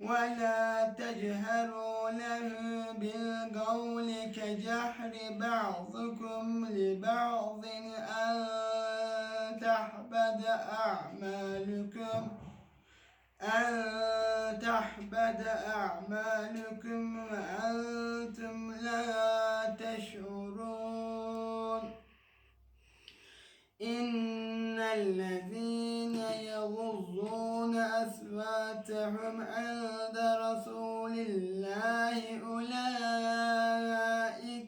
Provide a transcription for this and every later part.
ولا تجهروا له بالقول كجهر بعضكم لبعض أن تحبد أعمالكم أن تحبد أعمالكم وأنتم لا تشعرون. إن الذين أصواتهم عند رسول الله أولئك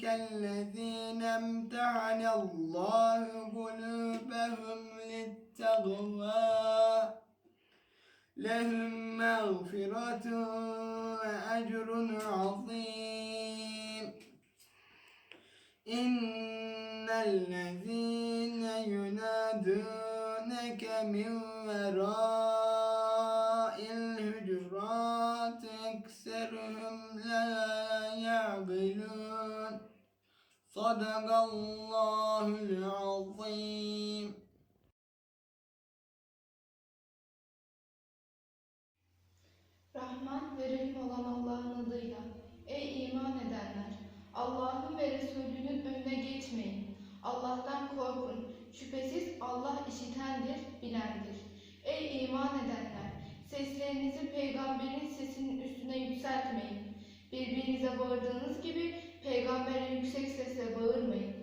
الذين امتحن الله قلوبهم للتقوى. لهم مغفرة وأجر عظيم. إن الذين ينادونك من وراء صدق الله العظيم Rahman ve Rahim olan Allah'ın adıyla. Ey iman edenler! Allah'ın ve Resulünün önüne geçmeyin. Allah'tan korkun. Şüphesiz Allah işitendir, bilendir. Ey iman edenler! Seslerinizi peygamberin sesinin üstüne yükseltmeyin. Birbirinize bağırdığınız gibi peygambere yüksek sesle bağırmayın.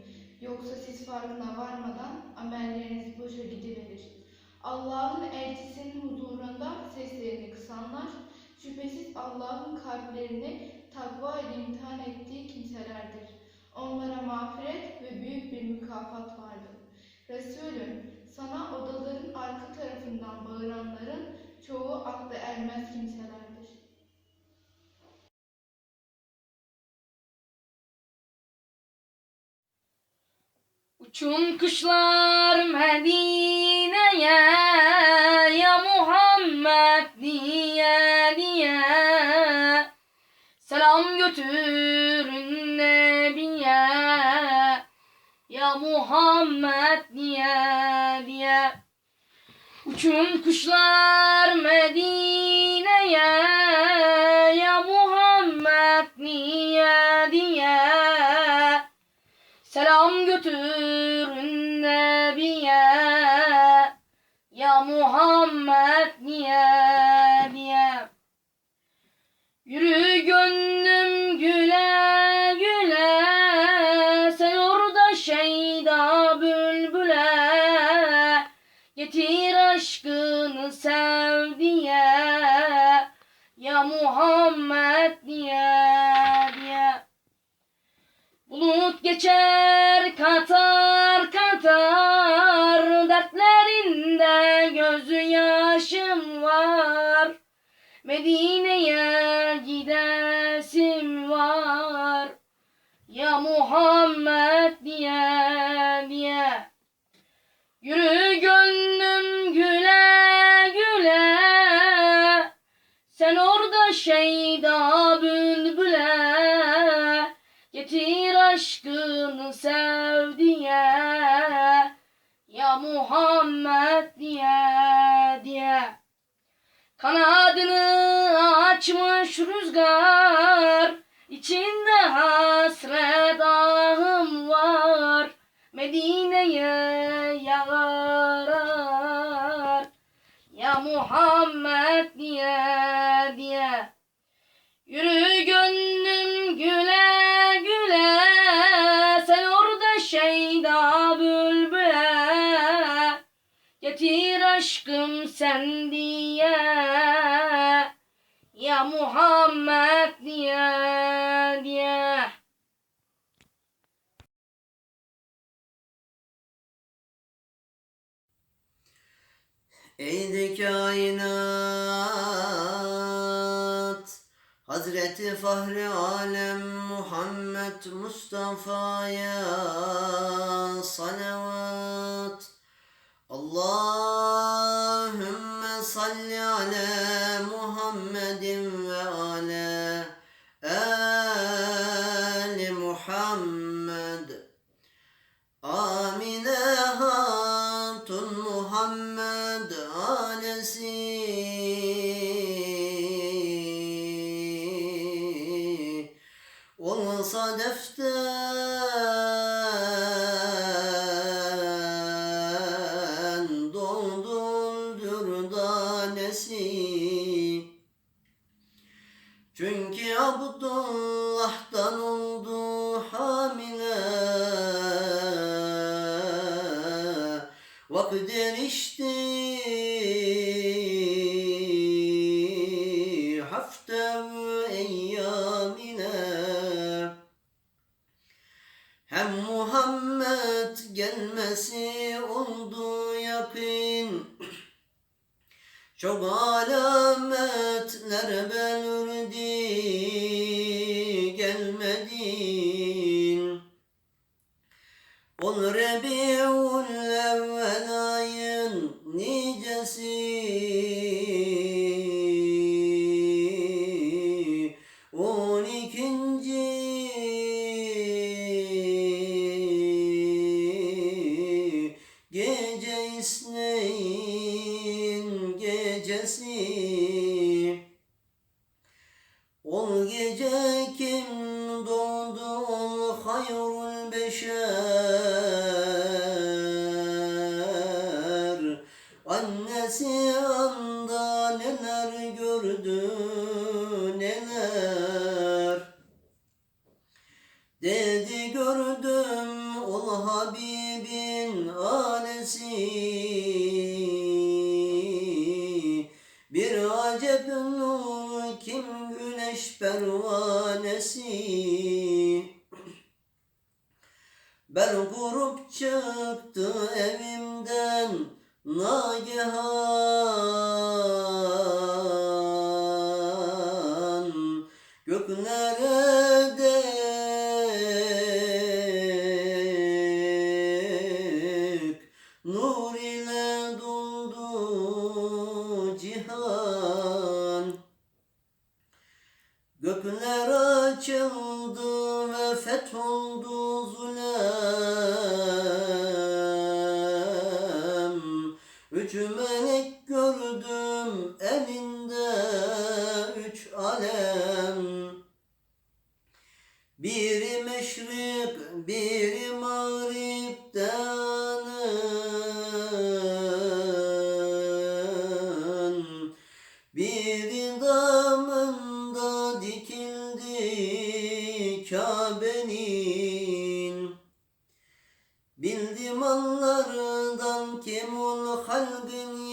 Yoksa siz farkına varmadan amelleriniz boşa gidiverir. Allah'ın elçisinin huzurunda seslerini kısanlar, şüphesiz Allah'ın kalplerini takva ile imtihan ettiği kimselerdir. Onlara mağfiret ve büyük bir mükafat vardır. Resulüm, sana odaların arka tarafından bağıranların çoğu akla ermez kimselerdir. Uçun kuşlar Medine'ye ya Muhammed diye diye. Selam götürün Nebiye ya Muhammed diye diye. Uçun kuşlar Medine'ye ya Götürün Nebiye. Ya Muhammed niye diye. Yürü gönlüm güle güle Sen orada şeyda bülbüle. Getir aşkını sev diye Ya Muhammed diye Bulut geçer katar katar. Dertlerinde gözü yaşım var. Medine'ye gidesim var. Ya Muhammed diye diye. Yürü gönlüm aşkını sev diye Ya Muhammed diye diye. Kanadını açmış rüzgar içinde hasret ahım var. Medine'ye yağar Ya Muhammed diye diye. Yürü gönlüm sen diye Ya Muhammed diye diye. Ey de kainat Hazreti Fahri Alem Muhammed Mustafa'ya salavat Allahümme salli ala Muhammedin ve ala Ali Muhammed. Amine Hatun Muhammed anesi. Olsa deften alametler belirdi Ben kurup çıktı evimden nagihan. Göklere dek Nur ile doldu cihan. Gökler açıldı ve fetholdu ol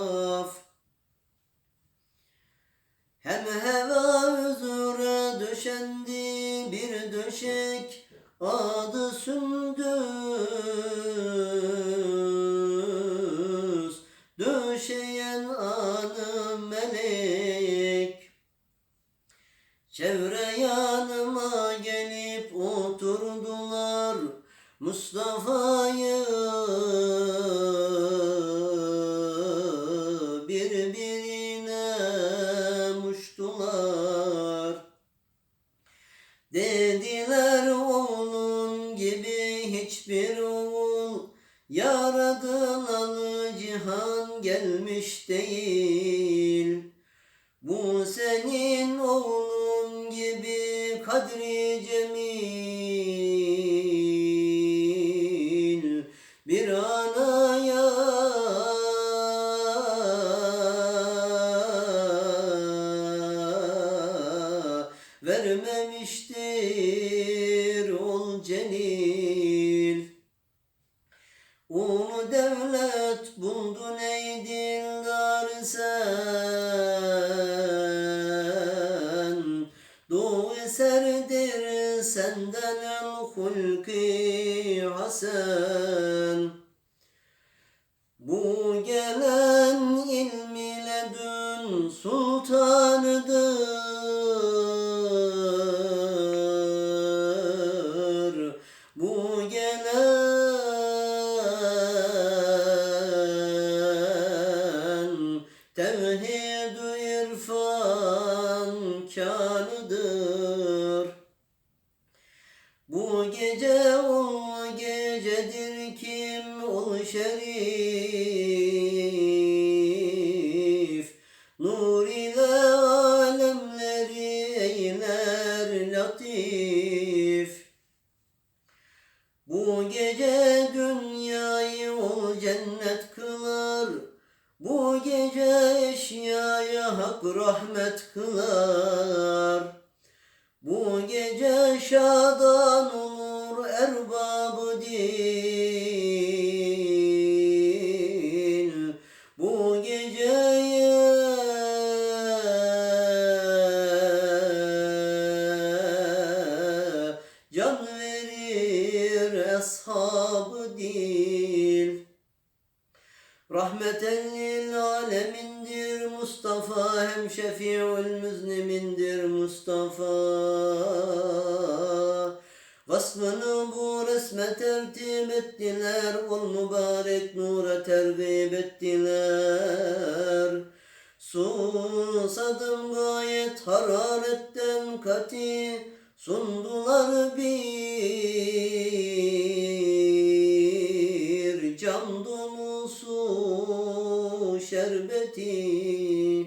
tavaf hem heva üzere döşendi bir döşek. Adı gelmiş değil. Bu gece dünyayı ol cennet kılar. Bu gece eşyaya hak rahmet kılar Vasfını bu resme tertip ettiler. Ol mübarek nura tergib ettiler. Susadım gayet hararetten kati. Sundular bir cam dolusu şerbeti.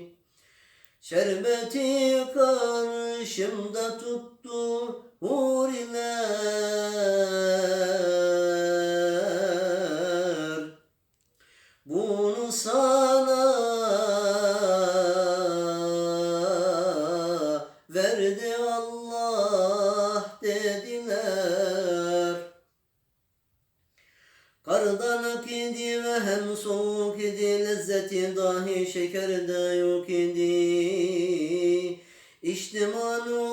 Şerbeti karşımda tuttu huriler Bunu sana verdi Allah dediler. Kardan idi ve hem soğuk idi Lezzeti dahi şekerde yok idi. İçtiman oldu cismim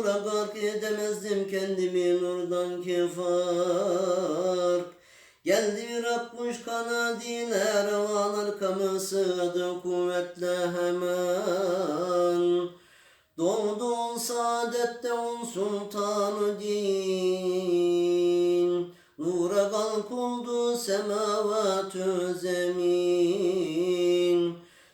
nura gark edemezdim kendimi nurdan ki fark Geldi bir akmış kanadiler Revan arkamı sığdı kuvvetle hemen. Doğdu on saadette on sultanı din. Nura galk oldu semavatü zemin.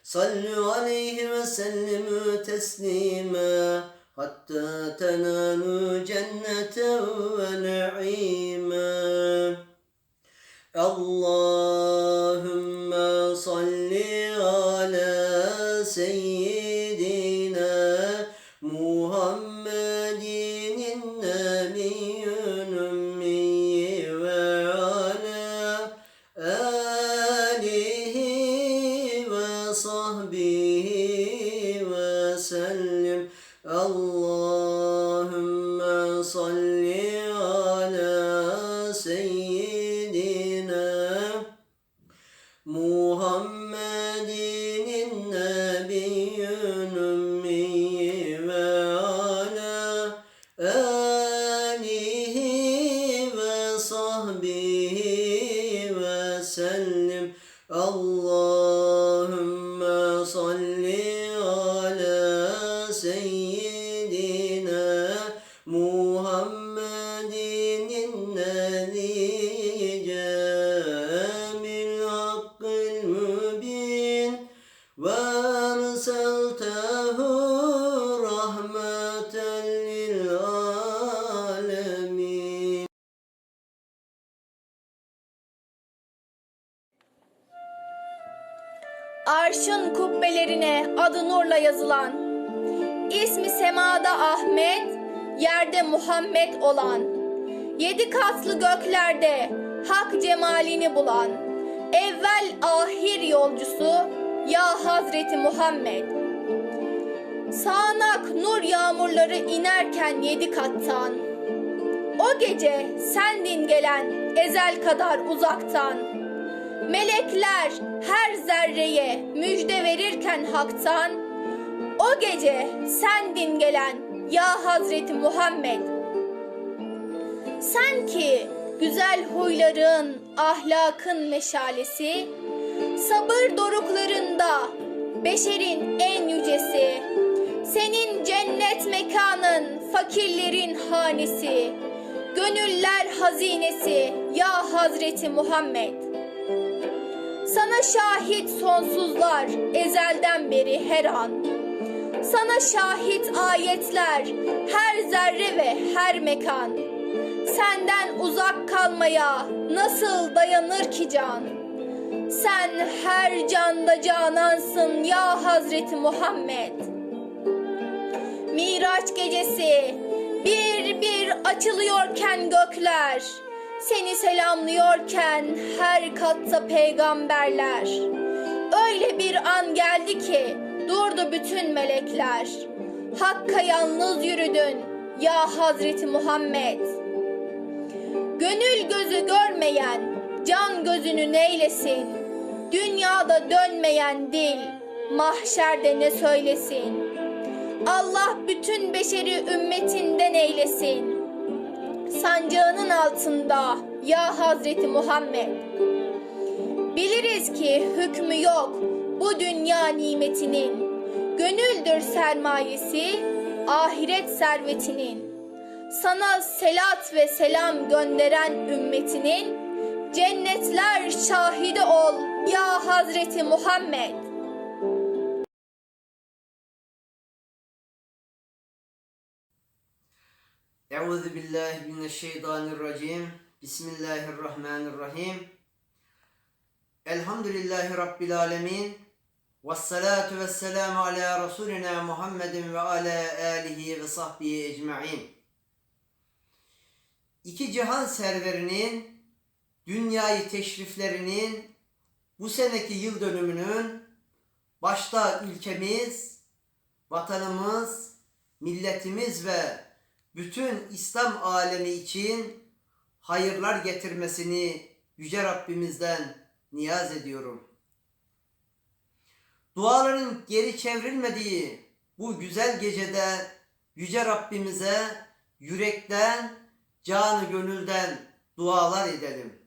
Sallu aleyhi ve sellimü teslime Hatta tenalu cennete ve ne'ime. Allahümme Arşın kubbelerine adı nurla yazılan, ismi semada Ahmet, yerde Muhammed olan, yedi katlı göklerde hak cemalini bulan, evvel ahir yolcusu ya Hazreti Muhammed. Sağanak nur yağmurları inerken yedi kattan, o gece sendin gelen ezel kadar uzaktan. Melekler her zerreye müjde verirken haktan. O gece sendin gelen ya Hazreti Muhammed. Sen ki güzel huyların, ahlakın meşalesi, sabır doruklarında beşerin en yücesi. Senin cennet mekanın, fakirlerin hanesi, gönüller hazinesi ya Hazreti Muhammed. Sana şahit sonsuzlar ezelden beri her an. Sana şahit ayetler her zerre ve her mekan. Senden uzak kalmaya nasıl dayanır ki can? Sen her canda canansın ya Hazreti Muhammed. Miraç gecesi bir bir açılıyorken gökler seni selamlıyorken her katta peygamberler. Öyle bir an geldi ki durdu bütün melekler. Hakka yalnız yürüdün ya Hazreti Muhammed. Gönül gözü görmeyen can gözünü neylesin? Dünyada dönmeyen dil mahşerde ne söylesin? Allah bütün beşeri ümmetinden eylesin. Sancağının altında ya Hazreti Muhammed. Biliriz ki hükmü yok bu dünya nimetinin. Gönüldür sermayesi ahiret servetinin. Sana selat ve selam gönderen ümmetinin cennetler şahidi ol ya Hazreti Muhammed. Euzu billahi mineşşeytanirracim. Bismillahirrahmanirrahim. Elhamdülillahi rabbil alamin. Ves salatu vesselamu ala Resulina Muhammedin ve ala alihi ve sahbihi ecmaîn. İki cihan serverinin dünyayı teşriflerinin bu seneki yıl dönümünün başta ülkemiz, vatanımız, milletimiz ve bütün İslam alemi için hayırlar getirmesini Yüce Rabbimizden niyaz ediyorum. Duaların geri çevrilmediği bu güzel gecede Yüce Rabbimize yürekten, canı gönülden dualar edelim.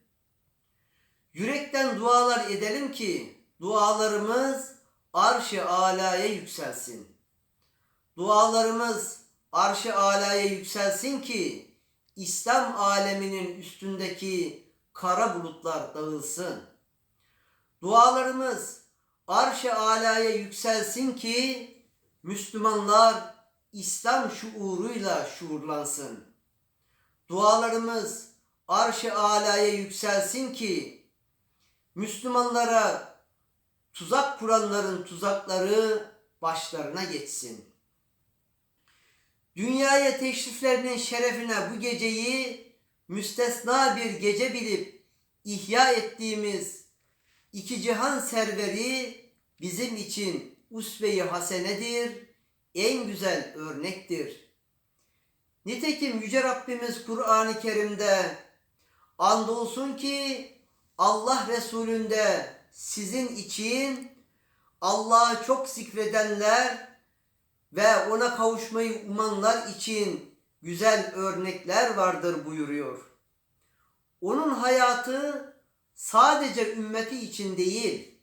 Yürekten dualar edelim ki dualarımız arş-ı alaya yükselsin. Dualarımız arş-ı alaya yükselsin ki İslam aleminin üstündeki kara bulutlar dağılsın. Dualarımız arş-ı alaya yükselsin ki Müslümanlar İslam şuuruyla şuurlansın. Dualarımız arş-ı alaya yükselsin ki Müslümanlara tuzak kuranların tuzakları başlarına geçsin. Dünyaya teşriflerinin şerefine bu geceyi müstesna bir gece bilip ihya ettiğimiz iki cihan serveri bizim için usve-i hasenedir, en güzel örnektir. Nitekim Yüce Rabbimiz Kur'an-ı Kerim'de andolsun ki Allah Resulü'nde sizin için Allah'ı çok zikredenler ve ona kavuşmayı umanlar için güzel örnekler vardır buyuruyor. Onun hayatı sadece ümmeti için değil,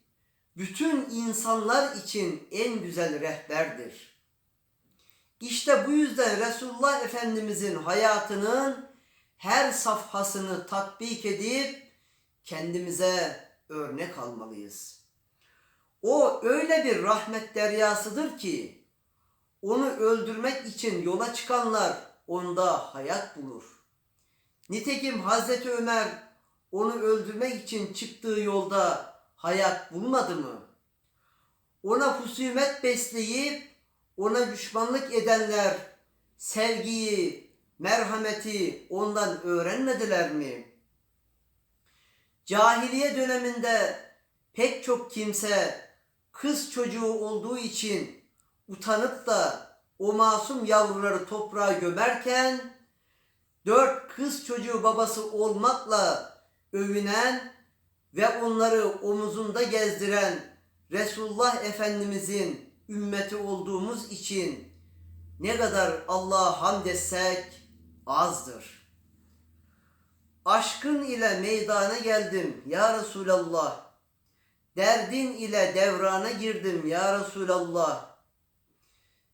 bütün insanlar için en güzel rehberdir. İşte bu yüzden Resulullah Efendimizin hayatının her safhasını tatbik edip kendimize örnek almalıyız. O öyle bir rahmet deryasıdır ki onu öldürmek için yola çıkanlar onda hayat bulur. Nitekim Hazreti Ömer onu öldürmek için çıktığı yolda hayat bulmadı mı? ona husumet besleyip ona düşmanlık edenler sevgiyi, merhameti ondan öğrenmediler mi? Cahiliye döneminde pek çok kimse kız çocuğu olduğu için utanıp da o masum yavruları toprağa gömerken dört kız çocuğu babası olmakla övünen ve onları omuzunda gezdiren Resulullah Efendimizin ümmeti olduğumuz için ne kadar Allah'a hamd etsek azdır. Aşkın ile meydana geldim ya Resulallah. Derdin ile devrana girdim ya Resulallah.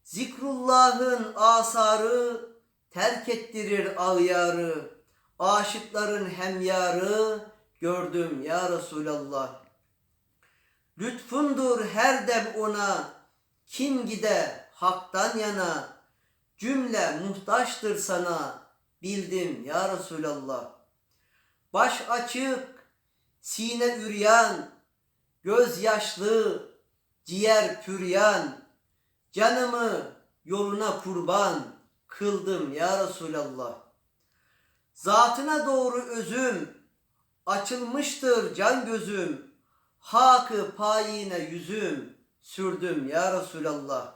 Zikrullah'ın asarı terk ettirir ağyarı. Aşıkların hemyarı gördüm ya Resulallah. Lütfundur her dem ona kim gide haktan yana cümle muhtaçtır sana bildim ya Resulallah. Baş açık, sine üryan, göz yaşlı, ciğer püryan, canımı yoluna kurban kıldım ya Resulallah. Zatına doğru özüm, açılmıştır can gözüm, hakı payine yüzüm sürdüm ya Resulallah.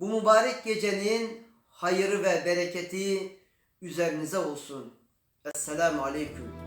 Bu mübarek gecenin hayırı ve bereketi üzerinize olsun. Esselamu Aleyküm.